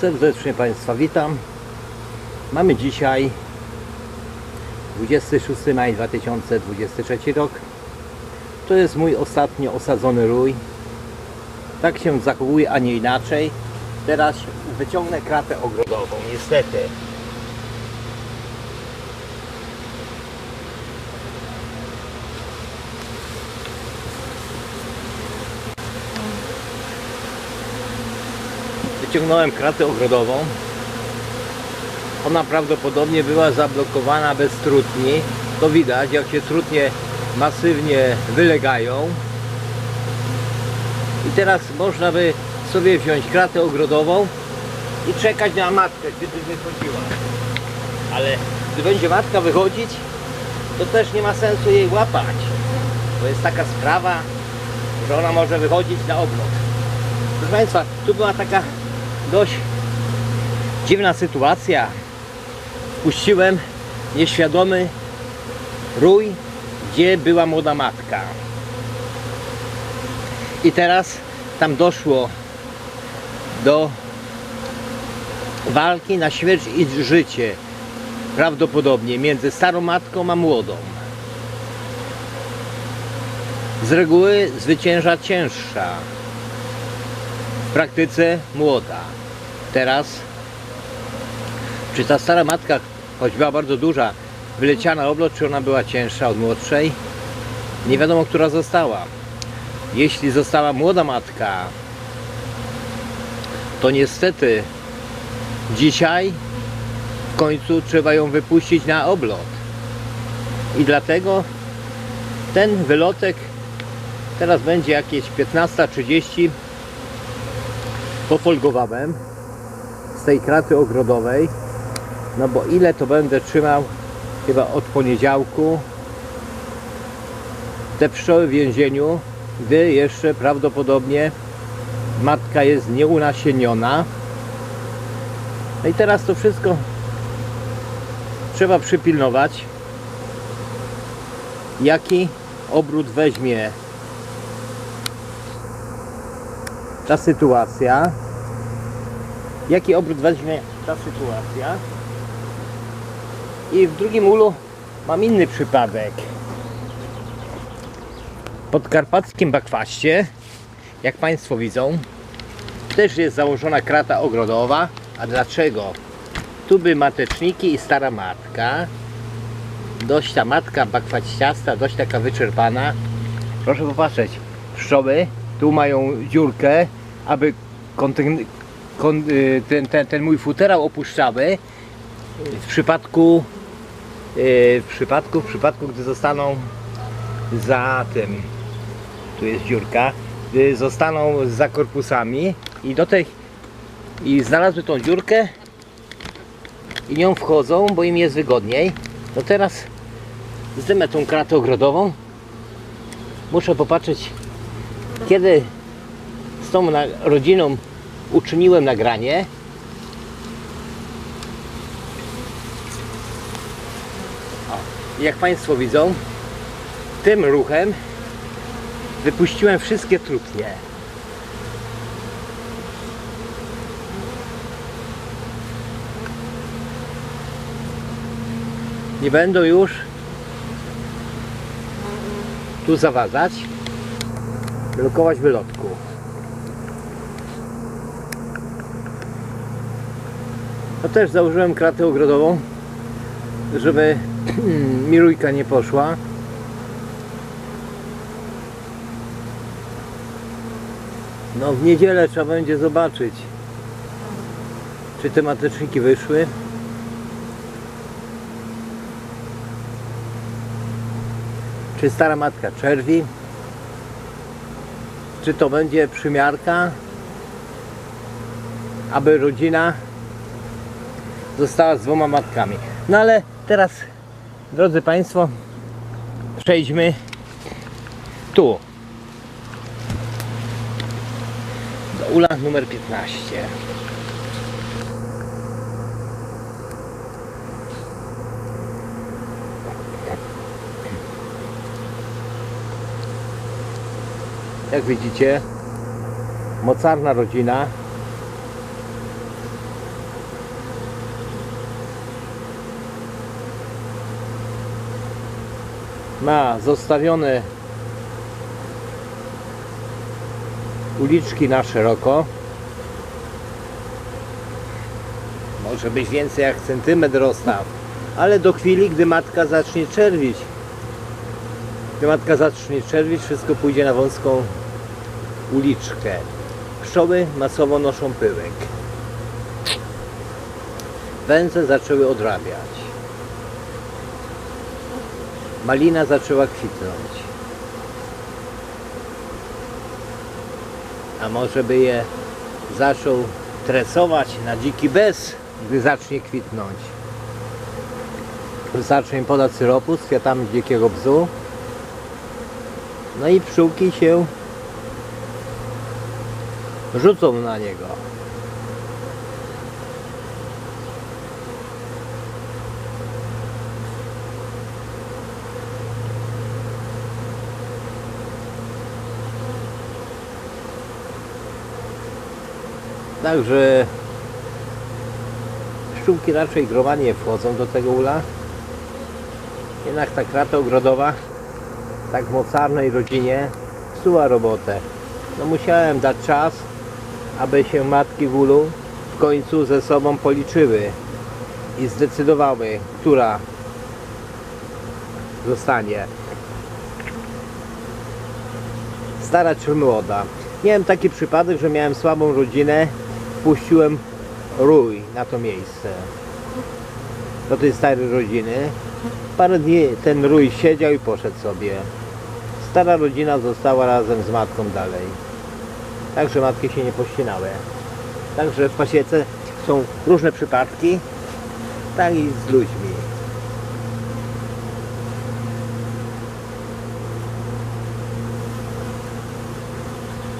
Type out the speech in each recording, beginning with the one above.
Serdecznie Państwa witam. Mamy dzisiaj 26 maj 2023 rok. To jest mój ostatnio osadzony rój. Tak się zachowuje, a nie inaczej. Teraz wyciągnę kratę ogrodową, niestety. Wyciągnąłem kratę ogrodową. Ona prawdopodobnie była zablokowana bez trutni. To widać, jak się trutnie masywnie wylegają. I teraz można by sobie wziąć kratę ogrodową i czekać na matkę, gdyby wychodziła. Ale gdy będzie matka wychodzić, to też nie ma sensu jej łapać. To jest taka sprawa, że ona może wychodzić na oblot. Proszę Państwa, tu była taka dość dziwna sytuacja. Puściłem nieświadomy rój, gdzie była młoda matka. I teraz tam doszło do walki na śmierć i życie. Prawdopodobnie między starą matką a młodą. Z reguły zwycięża cięższa. Praktyce młoda. Teraz, czy ta stara matka, choć była bardzo duża, wyleciała na oblot, czy ona była cięższa od młodszej? Nie wiadomo, która została. Jeśli została młoda matka, to niestety dzisiaj w końcu trzeba ją wypuścić na oblot. I dlatego ten wylotek teraz będzie jakieś 15.30 pofolgowałem z tej kraty ogrodowej. No bo ile to będę trzymał? Chyba od poniedziałku. Te pszczoły w więzieniu gdy jeszcze prawdopodobnie matka jest nieunasieniona. No i teraz to wszystko trzeba przypilnować. Jaki obrót weźmie ta sytuacja jaki obrót weźmie ta sytuacja? I w drugim ulu mam inny przypadek. Pod karpackim bakwaście jak Państwo widzą też jest założona krata ogrodowa. A dlaczego? tu by mateczniki i stara matka dość ta matka bakwaściasta dość taka wyczerpana. Proszę popatrzeć pszczoły tu mają dziurkę aby kontyn- y, ten, ten, ten mój futerał opuszczały w przypadku y, w przypadku, w przypadku gdy zostaną za tym tu jest dziurka gdy zostaną za korpusami i do tej i znalazły tą dziurkę i nią wchodzą, bo im jest wygodniej. To teraz zdymę tą kratę ogrodową. Muszę popatrzeć kiedy z tą rodziną uczyniłem nagranie. Jak Państwo widzą tym ruchem wypuściłem wszystkie trutnie nie będą już tu zawadzać blokować wylotku to też założyłem kratę ogrodową żeby mirujka nie poszła. No w niedzielę trzeba będzie zobaczyć czy te mateczniki wyszły. Czy stara matka czerwi? Czy to będzie przymiarka aby rodzina została z dwoma matkami. No ale teraz drodzy Państwo przejdźmy tu. Do ula numer 15 jak widzicie mocarna rodzina ma zostawione uliczki na szeroko. Może być więcej jak centymetr rozstaw, ale do chwili, gdy matka zacznie czerwić. Gdy matka zacznie czerwić, wszystko pójdzie na wąską uliczkę. Pszczoły masowo noszą pyłek. Węże zaczęły odrabiać. Malina zaczęła kwitnąć. A może by je zaczął tresować na dziki bez, gdy zacznie kwitnąć. Zacznie podać syropu z kwiatami dzikiego bzu. No i pszczółki się rzucą na niego. Także pszczółki raczej growa nie wchodzą do tego ula. Jednak ta krata ogrodowa tak w mocarnej rodzinie psuła robotę. No musiałem dać czas, aby się matki w ulu w końcu ze sobą policzyły i zdecydowały, która zostanie stara czy młoda. Miałem taki przypadek, że miałem słabą rodzinę, puściłem rój na to miejsce. Do tej starej rodziny. Parę dni ten rój siedział i poszedł sobie. Stara rodzina została razem z matką dalej. Także matki się nie pościnały. Także w pasiece są różne przypadki, tak i z ludźmi.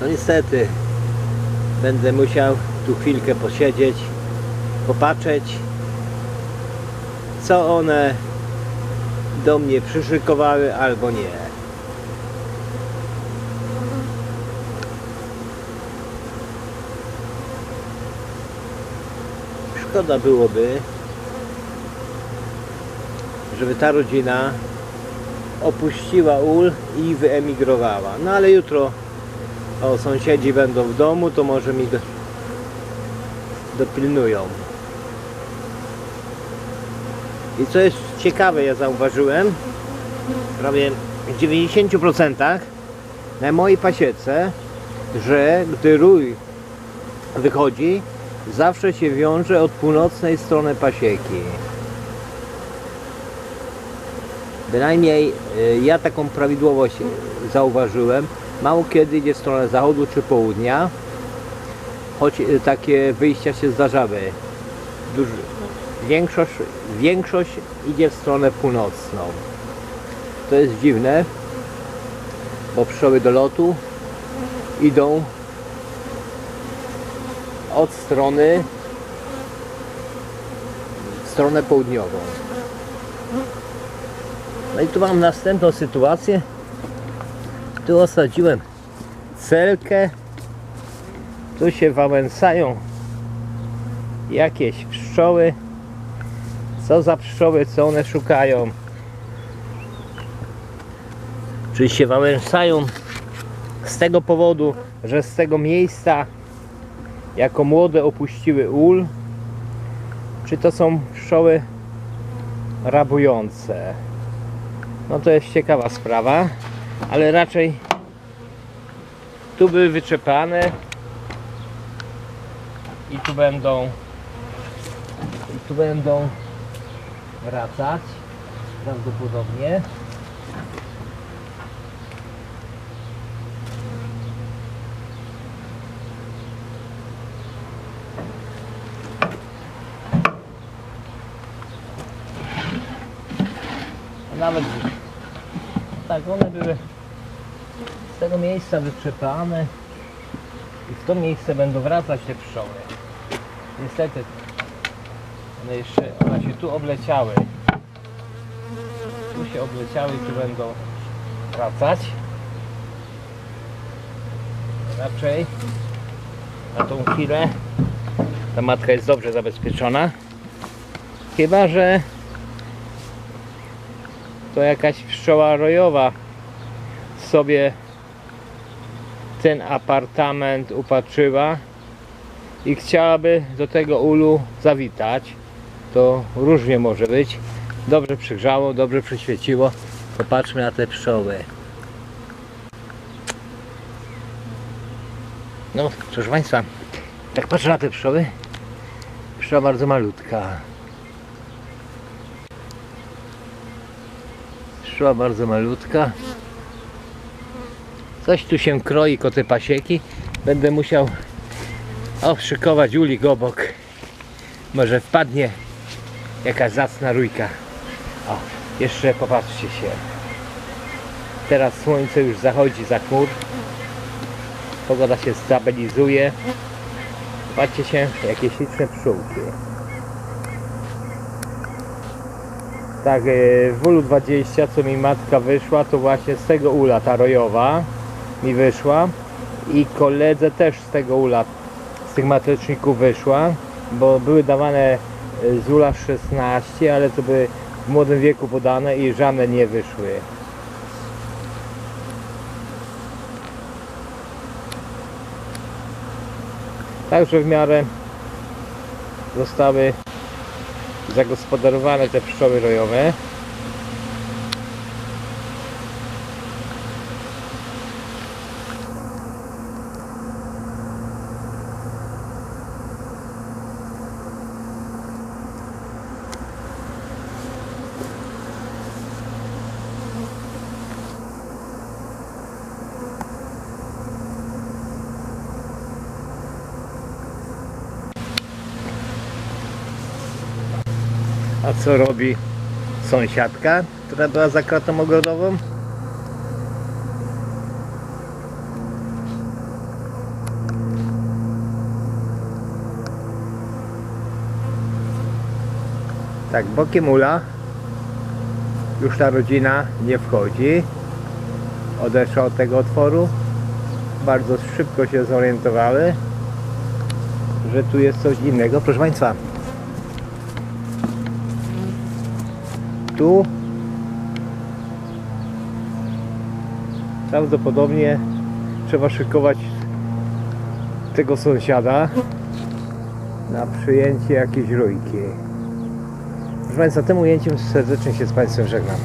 No niestety będę musiał tu chwilkę posiedzieć, popatrzeć co one do mnie przyszykowały albo nie. Szkoda byłoby, żeby ta rodzina opuściła ul i wyemigrowała. No ale jutro o sąsiedzi będą w domu, to może mi do, dopilnują. I co jest ciekawe, ja zauważyłem, prawie w 90% na mojej pasiece, że gdy rój wychodzi, zawsze się wiąże od północnej strony pasieki. Bynajmniej y, ja taką prawidłowość zauważyłem. Mało kiedy idzie w stronę zachodu czy południa, choć y, takie wyjścia się zdarzały. Duży, większość, większość idzie w stronę północną. To jest dziwne, bo pszczoły do lotu idą od strony w stronę południową. No i tu mam następną sytuację. Tu osadziłem celkę. Tu się wałęsają jakieś pszczoły. Co za pszczoły, co one szukają? Czy się wałęsają z tego powodu, że z tego miejsca jako młode opuściły ul? Czy to są pszczoły rabujące? No to jest ciekawa sprawa, ale raczej tu były wyczepane i tu będą i tu będą wracać prawdopodobnie. Nawet tak, one były z tego miejsca wyczepane i w to miejsce będą wracać te pszczoły. Niestety one jeszcze, one się tu obleciały. Tu się obleciały i tu będą wracać. Raczej na tą chwilę ta matka jest dobrze zabezpieczona. Chyba, że to jakaś pszczoła rojowa sobie ten apartament upatrzyła i chciałaby do tego ulu zawitać. To różnie może być. Dobrze przygrzało, dobrze przyświeciło. Popatrzmy na te pszczoły. No, proszę Państwa, jak patrzę na te pszczoły, pszczoła bardzo malutka. Pszczoła bardzo malutka. Coś tu się kroi koty pasieki. Będę musiał oszykować ulik obok. Może wpadnie jakaś zacna rójka. O, jeszcze popatrzcie się. Teraz słońce już zachodzi za chmur. Pogoda się stabilizuje. Patrzcie się, jakie śliczne pszczółki. Tak, e, w ulu 20, co mi matka wyszła, to właśnie z tego ula ta rojowa mi wyszła i koledze też z tego ula, z tych mateczników wyszła, bo były dawane e, z ula 16, ale to były w młodym wieku podane i żadne nie wyszły. Także w miarę zostały zagospodarowane te pszczoły rojowe. A co robi sąsiadka, która była za kratą ogrodową? Tak, bokiem ula już ta rodzina nie wchodzi. Odeszła od tego otworu. Bardzo szybko się zorientowały, że tu jest coś innego. Proszę Państwa, tu prawdopodobnie trzeba szykować tego sąsiada na przyjęcie jakiejś rójki. Proszę Państwa, tym ujęciem serdecznie się z Państwem żegnam.